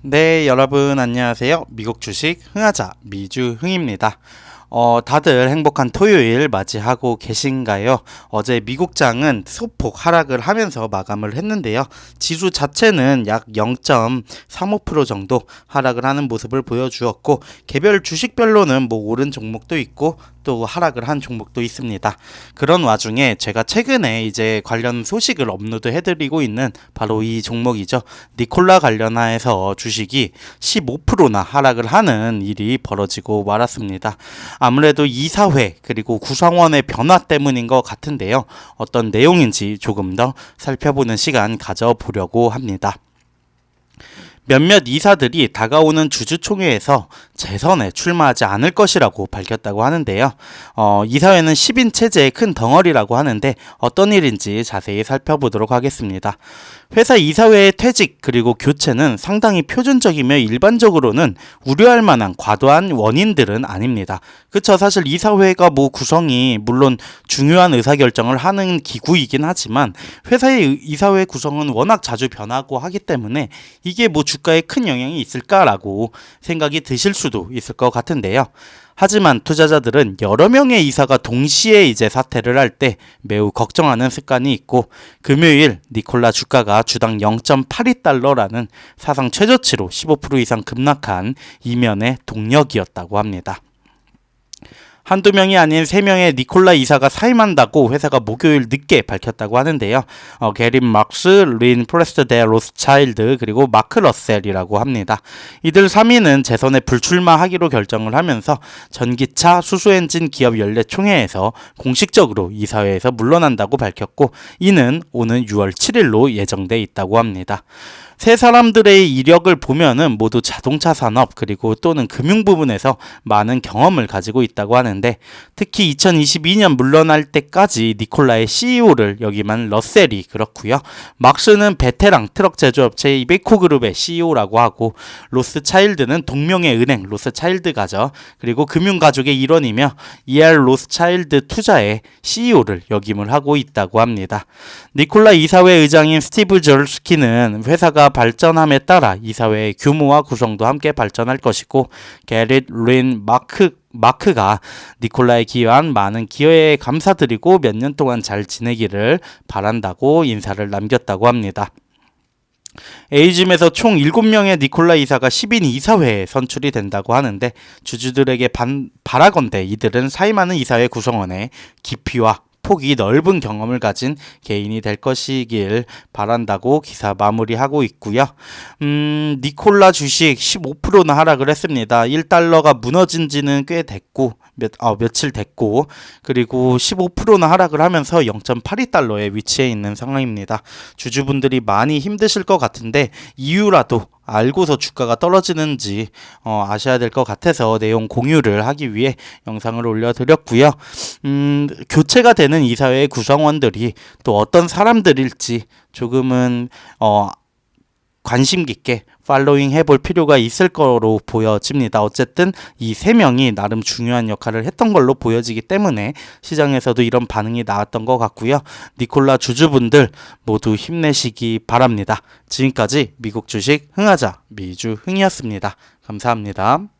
네, 여러분 안녕하세요. 미국 주식 흥하자 미주흥입니다. 어, 다들 행복한 토요일 맞이하고 계신가요? 어제 미국장은 소폭 하락을 하면서 마감을 했는데요. 지수 자체는 약 0.35% 정도 하락을 하는 모습을 보여주었고, 개별 주식별로는 뭐 오른 종목도 있고, 또 하락을 한 종목도 있습니다. 그런 와중에 제가 최근에 이제 관련 소식을 업로드 해드리고 있는 바로 이 종목이죠. 니콜라 관련하여서 주식이 15%나 하락을 하는 일이 벌어지고 말았습니다. 아무래도 이사회 그리고 구성원의 변화 때문인 것 같은데요. 어떤 내용인지 조금 더 살펴보는 시간 가져보려고 합니다. 몇몇 이사들이 다가오는 주주총회에서 재선에 출마하지 않을 것이라고 밝혔다고 하는데요. 어, 이사회는 10인 체제의 큰 덩어리라고 하는데 어떤 일인지 자세히 살펴보도록 하겠습니다. 회사 이사회의 퇴직 그리고 교체는 상당히 표준적이며 일반적으로는 우려할 만한 과도한 원인들은 아닙니다. 그쵸 사실 이사회가 뭐 구성이 물론 중요한 의사결정을 하는 기구이긴 하지만 회사의 이사회 구성은 워낙 자주 변하고 하기 때문에 이게 뭐 주 가에 큰 영향이 있을까라고 생각이 드실 수도 있을 것 같은데요. 하지만 투자자들은 여러 명의 이사가 동시에 이제 사퇴를 할 때 매우 걱정하는 습관이 있고 금요일 니콜라 주가가 주당 0.82달러라는 사상 최저치로 15% 이상 급락한 이면의 동력이었다고 합니다. 한두 명이 아닌 세 명의 니콜라 이사가 사임한다고 회사가 목요일 늦게 밝혔다고 하는데요. 어, 게린 막스, 린 프레스트 데 로스차일드 그리고 마크 러셀이라고 합니다. 이들 3인은 재선에 불출마하기로 결정을 하면서 전기차 수소엔진 기업 연례 총회에서 공식적으로 이사회에서 물러난다고 밝혔고 이는 오는 6월 7일로 예정돼 있다고 합니다. 세 사람들의 이력을 보면은 모두 자동차 산업 그리고 또는 금융 부분에서 많은 경험을 가지고 있다고 하는데 특히 2022년 물러날 때까지 니콜라의 CEO를 여기만 러셀이 그렇고요. 막스는 베테랑 트럭 제조업체 이베코 그룹의 CEO라고 하고 로스 차일드는 동명의 은행 로스 차일드 가죠. 그리고 금융 가족의 일원이며 ER 로스 차일드 투자의 CEO를 역임을 하고 있다고 합니다. 니콜라 이사회 의장인 스티브 졸스키는 회사 가 발전함에 따라 이 사회의 규모와 구성도 함께 발전할 것이고 게릿 린 마크 마크가 니콜라에 기여한 많은 기여에 감사드리고 몇 년 동안 잘 지내기를 바란다고 인사를 남겼다고 합니다. 에이즘에서 총 7명의 니콜라 이사가 10인 이사회에 선출이 된다고 하는데 주주들에게 반, 바라건대 이들은 사임하는 이사회 구성원의 깊이와 폭이 넓은 경험을 가진 개인이 될 것이길 바란다고 기사 마무리하고 있고요. 음, 니콜라 주식 15%나 하락을 했습니다. 1달러가 무너진 지는 꽤 됐고 몇, 어, 며칠 됐고 그리고 15%나 하락을 하면서 0.82달러에 위치해 있는 상황입니다. 주주분들이 많이 힘드실 것 같은데 이유라도 알고서 주가가 떨어지는지 어, 아셔야 될 것 같아서 내용 공유를 하기 위해 영상을 올려드렸고요. 음, 교체가 되는 이사회의 구성원들이 또 어떤 사람들일지 조금은 어, 관심 깊게 팔로잉 해볼 필요가 있을 거로 보여집니다. 어쨌든 이 세 명이 나름 중요한 역할을 했던 걸로 보여지기 때문에 시장에서도 이런 반응이 나왔던 것 같고요. 니콜라 주주분들 모두 힘내시기 바랍니다. 지금까지 미국 주식 흥하자 미주 흥이었습니다. 감사합니다.